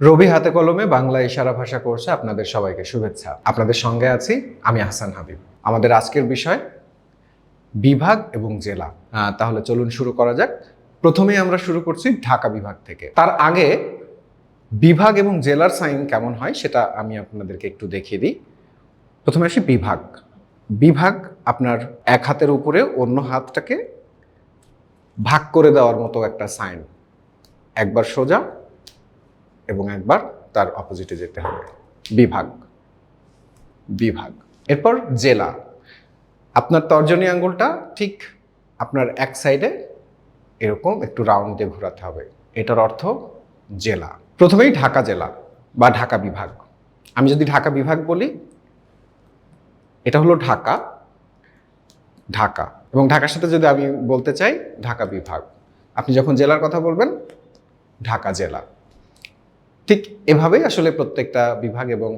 রবি হাতে কলমে বাংলা ইশারা ভাষা কোর্সে আপনাদের সবাইকে শুভেচ্ছা। আপনাদের সঙ্গে আছি আমি হাসান হাবিব। আমাদের আজকের বিষয় বিভাগ এবং জেলা। তাহলে চলুন শুরু করা যাক। প্রথমেই আমরা শুরু করছি ঢাকা বিভাগ থেকে। তার আগে বিভাগ এবং জেলার সাইন কেমন হয় সেটা আমি আপনাদেরকে একটু দেখিয়ে দিই। প্রথমে আসি বিভাগ। বিভাগ আপনার এক হাতের উপরে অন্য হাতটাকে ভাগ করে দেওয়ার মতো একটা সাইন একবার সোজা এবং একবার তার অপোজিটে যেতে হবে। বিভাগ। বিভাগ। এরপর জেলা। আপনার তর্জনী আঙ্গুলটা ঠিক আপনার এক সাইডে এরকম একটু রাউন্ড ঘোরাতে হবে। এটার অর্থ জেলা। প্রথমেই ঢাকা জেলা বা ঢাকা বিভাগ। আমি যদি ঢাকা বিভাগ বলি, এটা হলো ঢাকা। ঢাকা। এবং ঢাকার সাথে যদি আমি বলতে চাই, ঢাকা বিভাগ। আপনি যখন জেলার কথা বলবেন, ঢাকা জেলা। ঠিক এভাবেই আসলে প্রত্যেকটা বিভাগ এবং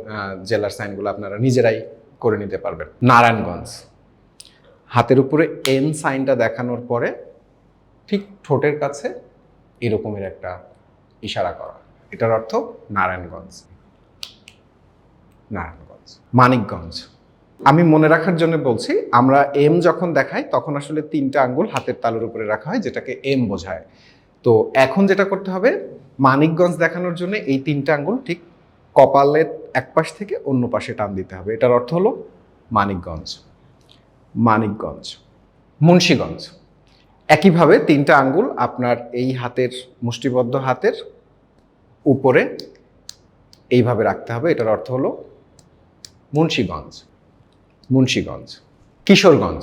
জেলার সাইনগুলো আপনারা নিজেরাই করে নিতে পারবেন। নারায়ণগঞ্জ। হাতের উপরে এন সাইনটা দেখানোর পরে ঠিক ঠোঁটের কাছে এরকমের একটা ইশারা করা। এটার অর্থ নারায়ণগঞ্জ। নারায়ণগঞ্জ। মানিকগঞ্জ। আমি মনে রাখার জন্য বলছি, আমরা এম যখন দেখাই, তখন আসলে তিনটা আঙ্গুল হাতের তালুর উপরে রাখা হয়, যেটাকে এম বোঝায়। তো এখন যেটা করতে হবে, মানিকগঞ্জ দেখানোর জন্য এই তিনটা আঙ্গুল ঠিক কপালের এক পাশ থেকে অন্য পাশে টান দিতে হবে। এটার অর্থ হলো মানিকগঞ্জ। মানিকগঞ্জ। মুন্সীগঞ্জ। একইভাবে তিনটা আঙ্গুল আপনার এই হাতের, মুষ্টিবদ্ধ হাতের উপরে এইভাবে রাখতে হবে। এটার অর্থ হলো মুন্সীগঞ্জ। মুন্সীগঞ্জ। কিশোরগঞ্জ।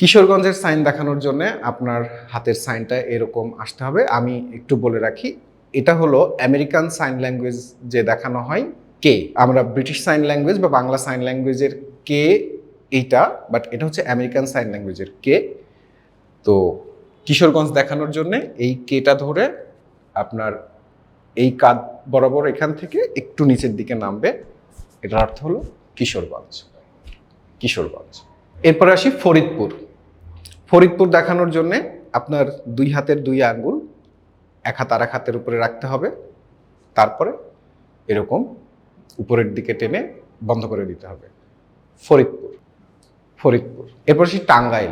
কিশোরগঞ্জের সাইন দেখানোর জন্য আপনার হাতের সাইনটা এরকম আসতে হবে। আমি একটু বলে রাখি, এটা হলো আমেরিকান সাইন ল্যাঙ্গুয়েজ যে দেখানো হয়, কে? আমরা ব্রিটিশ সাইন ল্যাঙ্গুয়েজ বা বাংলা সাইন ল্যাঙ্গুয়েজের কে এইটা, বাট এটা হচ্ছে আমেরিকান সাইন ল্যাঙ্গুয়েজের কে। তো কিশোরগঞ্জ দেখানোর জন্য এই কেটা ধরে আপনার এই কাঁধ বরাবর এখান থেকে একটু নিচের দিকে নামবে। এটার অর্থ হলো কিশোরগঞ্জ। কিশোরগঞ্জ। এরপরে আসি ফরিদপুর। ফরিদপুর দেখানোর জন্যে আপনার দুই হাতের দুই আঙ্গুল, এক হাত আর এক হাতের উপরে রাখতে হবে। তারপরে এরকম উপরের দিকে টেনে বন্ধ করে দিতে হবে। ফরিদপুর ফরিদপুর। এরপর আসি টাঙ্গাইল।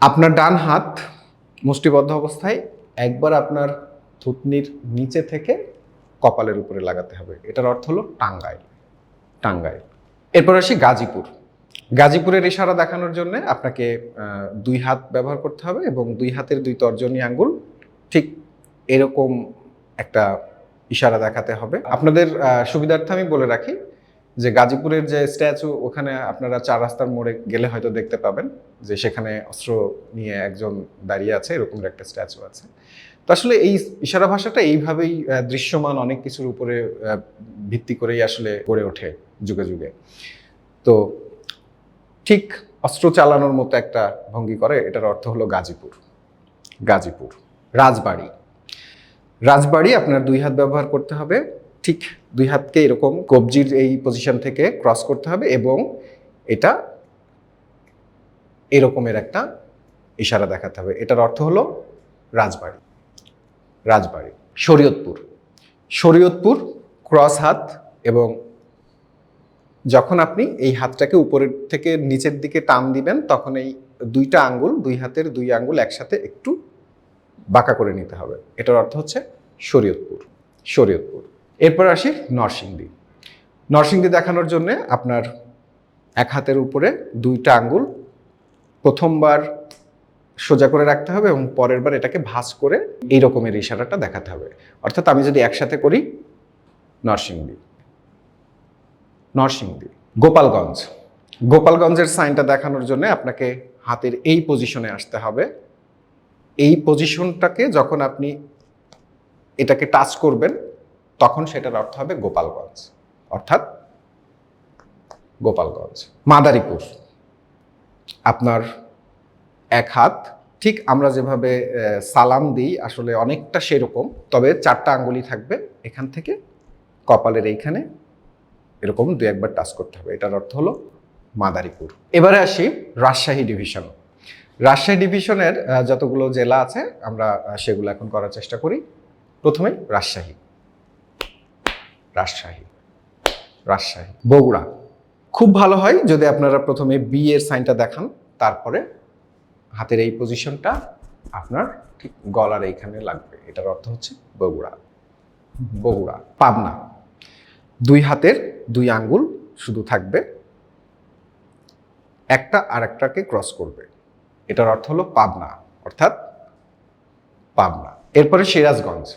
আপনার ডান হাত মুষ্টিবদ্ধ অবস্থায় একবার আপনার থুতনির নিচে থেকে কপালের উপরে লাগাতে হবে। এটার অর্থ হলো টাঙ্গাইল টাঙ্গাইল। এরপর আসি গাজীপুর। গাজীপুরের ইশারা দেখানোর জন্য আপনাকে দুই হাত ব্যবহার করতে হবে এবং দুই হাতের দুই তর্জনী আঙ্গুল ঠিক এরকম একটা ইশারা দেখাতে হবে। আপনাদের সুবিধার্থে আমি বলে রাখি যে গাজীপুরের যে স্ট্যাচু ওখানে আপনারা চার রাস্তার মোড়ে গেলে হয়তো দেখতে পাবেন যে সেখানে অস্ত্র নিয়ে একজন দাঁড়িয়ে আছে এরকমের একটা স্ট্যাচু আছে। তো আসলে এই ইশারা ভাষাটা এইভাবেই দৃশ্যমান অনেক কিছুর উপরে ভিত্তি করেই আসলে গড়ে ওঠে যুগে যুগে। তো ঠিক অস্ত্র চালানোর মতো একটা ভঙ্গি করে, এটার অর্থ হলো গাজীপুর। গাজীপুর। রাজবাড়ি। রাজবাড়ি আপনার দুই হাত ব্যবহার করতে হবে। ঠিক দুই হাতকে এরকম কবজির এই পজিশন থেকে ক্রস করতে হবে এবং এটা এরকমের একটা ইশারা দেখাতে হবে। এটার অর্থ হলো রাজবাড়ি। রাজবাড়ি। শরীয়তপুর। শরীয়তপুর ক্রস হাত এবং যখন আপনি এই হাতটাকে উপরের থেকে নিচের দিকে টান দিবেন, তখন এই দুইটা আঙ্গুল, দুই হাতের দুই আঙ্গুল একসাথে একটু বাঁকা করে নিতে হবে। এটার অর্থ হচ্ছে শরীয়তপুর শরীয়তপুর। এরপর আসি নরসিংদী। নরসিংদী দেখানোর জন্য আপনার এক হাতের উপরে দুইটা আঙ্গুল প্রথমবার সোজা করে রাখতে হবে এবং পরের বার এটাকে ভাঁজ করে এই রকমের ইশারাটা দেখাতে হবে। অর্থাৎ আমি যদি একসাথে করি, নরসিংদী। নরসিংদী, গোপালগঞ্জ। গোপালগঞ্জের সাইনটা দেখানোর জন্য আপনাকে হাতের এই পজিশনে আসতে হবে। এই পজিশনটাকে যখন আপনি এটাকে টাচ করবেন, তখন সেটার অর্থ হবে গোপালগঞ্জ। অর্থাৎ গোপালগঞ্জ, মাদারীপুর। আপনার এক হাত, ঠিক আমরা যেভাবে সালাম দিই, আসলে অনেকটা সেরকম, তবে চারটা আঙ্গুলি থাকবে এখান থেকে, কপালের এইখানে এরকম দু একবার টাচ করতে হবে। এটার অর্থ হলো মাদারীপুর। এবারে আসি রাজশাহী ডিভিশন রাজশাহী ডিভিশনের যতগুলো জেলা আছে, আমরা সেগুলো এখন করার চেষ্টা করি। প্রথমে রাজশাহী। রাজশাহী। রাজশাহী। বগুড়া। খুব ভালো হয় যদি আপনারা প্রথমে বি এর সাইনটা দেখান, তারপরে হাতের এই পজিশনটা আপনার ঠিক গলার এইখানে লাগবে। এটার অর্থ হচ্ছে বগুড়া। বগুড়া। পাবনা। দুই হাতের দুই আঙ্গুল শুধু থাকবে, একটা আরেকটাকে ক্রস করবে। এটার অর্থ হলো পাবনা, অর্থাৎ পাবনা। এরপরে সিরাজগঞ্জ।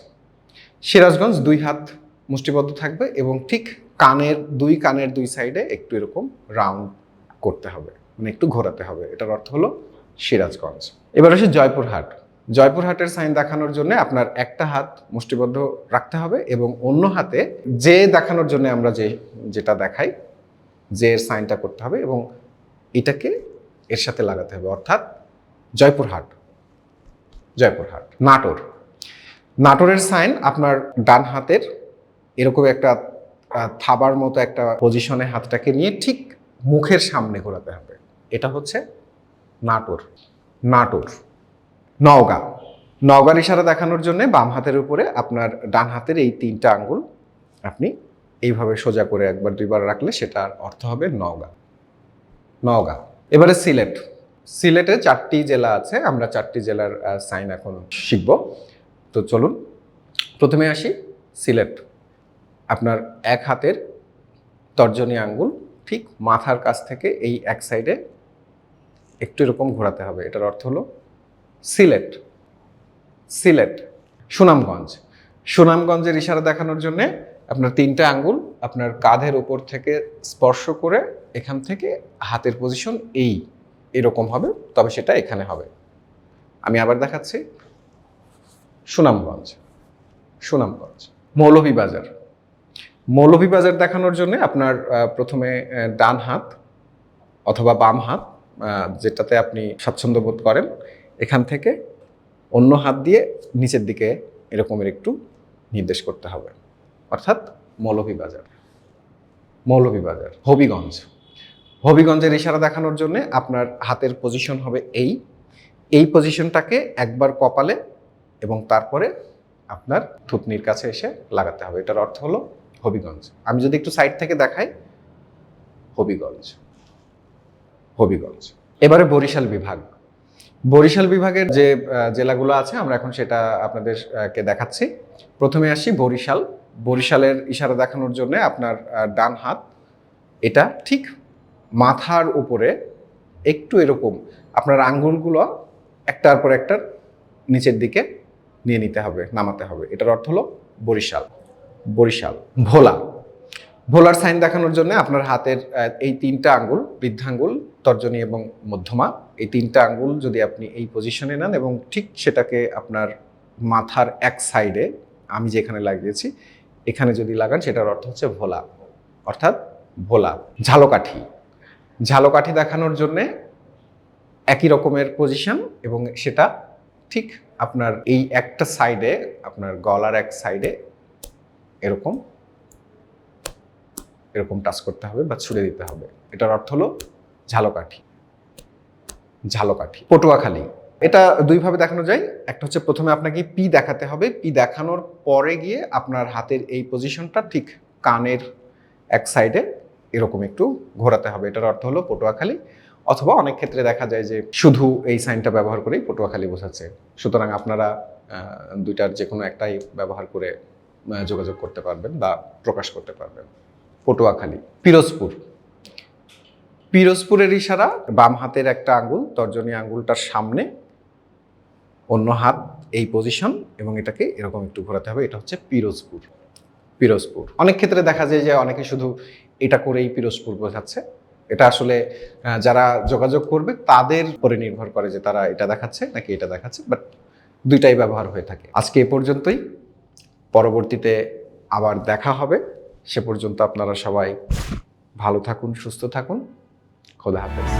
সিরাজগঞ্জ দুই হাত মুষ্টিবদ্ধ থাকবে এবং ঠিক কানের, দুই কানের দুই সাইডে একটু এরকম রাউন্ড করতে হবে মানে একটু ঘোরাতে হবে। এটার অর্থ হলো সিরাজগঞ্জ। এবার আসে জয়পুরহাট। জয়পুরহাটের সাইন দেখানোর জন্য আপনার একটা হাত মুষ্টিবদ্ধ রাখতে হবে এবং অন্য হাতে যে দেখানোর জন্য আমরা যে, যেটা দেখাই, যে এর সাইনটা করতে হবে এবং এটাকে এর সাথে লাগাতে হবে। অর্থাৎ জয়পুরহাট। জয়পুরহাট। নাটোর। নাটোরের সাইন আপনার ডান হাতের এরকম একটা থাবার মতো একটা পজিশনে হাতটাকে নিয়ে ঠিক মুখের সামনে ঘোরাতে হবে। এটা হচ্ছে নাটোর। নাটোর। নওগাঁ। নওগাঁর ইশারা দেখানোর জন্য বাম হাতের উপরে আপনার ডান হাতের এই তিনটা আঙ্গুল আপনি এইভাবে সোজা করে একবার দুইবার রাখলে সেটার অর্থ হবে নওগাঁ। নওগাঁ। এবারে সিলেট। সিলেটে চারটি জেলা আছে, আমরা চারটি জেলার সাইন এখন শিখব। তো চলুন, প্রথমে আসি সিলেট। আপনার এক হাতের তর্জনী আঙ্গুল ঠিক মাথার কাছ থেকে এই এক সাইডে একটু এরকম ঘোরাতে হবে, এটার অর্থ হলো সিলেট সিলেট, সুনামগঞ্জ। সুনামগঞ্জের ইশারা দেখানোর জন্য আপনার তিনটা আঙ্গুল আপনার কাঁধের উপর থেকে স্পর্শ করে এখান থেকে হাতের পজিশন এই, এরকম হবে, তবে সেটা এখানে হবে। আমি আবার দেখাচ্ছি সুনামগঞ্জ সুনামগঞ্জ, মৌলভীবাজার। মৌলভীবাজার দেখানোর জন্য আপনার প্রথমে ডান হাত অথবা বাম হাত যেটাতে আপনি স্বাচ্ছন্দ্য বোধ করেন এখান থেকে অন্য হাত দিয়ে নিচের দিকে এরকমের একটু নির্দেশ করতে হবে। অর্থাৎ মৌলভীবাজার মৌলভীবাজার হবিগঞ্জ। হবিগঞ্জের ইশারা দেখানোর জন্য আপনার হাতের পজিশন হবে এই। এই পজিশনটাকে একবার কপালে এবং তারপরে আপনার থুতনির কাছে এসে লাগাতে হবে। এটার অর্থ হলো হবিগঞ্জ। আমি যদি একটু সাইড থেকে দেখাই, হবিগঞ্জ। হবিগঞ্জ। এবারে বরিশাল বিভাগ। বরিশাল বিভাগের যে জেলাগুলো আছে, আমরা এখন সেটা আপনাদেরকে দেখাচ্ছি। প্রথমে আসি বরিশাল। বরিশালের ইশারা দেখানোর জন্য আপনার ডান হাত, এটা ঠিক মাথার উপরে একটু এরকম আপনার আঙ্গুলগুলো একটার পর একটার নিচের দিকে নিয়ে নিতে হবে, নামাতে হবে। এটার অর্থ হলো বরিশাল। বরিশাল, ভোলা। ভোলার সাইন দেখানোর জন্য আপনার হাতের এই তিনটা আঙ্গুল, বৃদ্ধাঙ্গুল, তর্জনী এবং মধ্যমা, এই তিনটা আঙ্গুল যদি আপনি এই পজিশনে নেন এবং ঠিক সেটাকে আপনার মাথার এক সাইডে আমি যেখানে লাগিয়েছি, এখানে যদি লাগান, সেটার অর্থ হচ্ছে ভোলা, অর্থাৎ ভোলা, ঝালকাঠি। ঝালকাঠি দেখানোর জন্যে একই রকমের পজিশন এবং সেটা ঠিক আপনার এই একটা সাইডে আপনার গলার এক সাইডে এরকম এরকম টাচ করতে হবে বা ছুড়ে দিতে হবে। এটার অর্থ হলো ঝালকাঠি। ঝালকাঠি। পটুয়াখালী। এটা দুইভাবে দেখানো যায়। একটা হচ্ছে প্রথমে আপনাকে পি দেখাতে হবে। পি দেখানোর পরে গিয়ে আপনার হাতের এই পজিশনটা ঠিক কানের এক সাইডে এরকম একটু ঘোরাতে হবে। এটার অর্থ হলো পটুয়াখালী। অথবা অনেক ক্ষেত্রে দেখা যায় যে শুধু এই সাইনটা ব্যবহার করেই পটুয়াখালী বোঝাচ্ছে। সুতরাং আপনারা দুইটার যে কোনো একটাই ব্যবহার করে যোগাযোগ করতে পারবেন বা প্রকাশ করতে পারবেন। পটুয়াখালী পিরোজপুর। পিরোজপুরের ইশারা? বাম হাতের একটা আঙ্গুল তর্জনী আঙ্গুলটার সামনে অন্য হাত এই পজিশন এবং এটাকে এরকম একটু ঘোরাতে হবে এটা হচ্ছে পিরোজপুর। পিরোজপুর। অনেক ক্ষেত্রে দেখা যায় যে অনেকে শুধু এটা করেই পিরোজপুর বোঝাচ্ছে। এটা আসলে যারা যোগাযোগ করবে তাদের উপরে নির্ভর করে যে তারা এটা দেখাচ্ছে নাকি এটা দেখাচ্ছে বাট দুইটাই ব্যবহার হয়ে থাকে। আজকে এ পর্যন্তই। পরবর্তীতে আবার দেখা হবে। সে পর্যন্ত আপনারা সবাই ভালো থাকুন সুস্থ থাকুন। খোদা হাফেজ।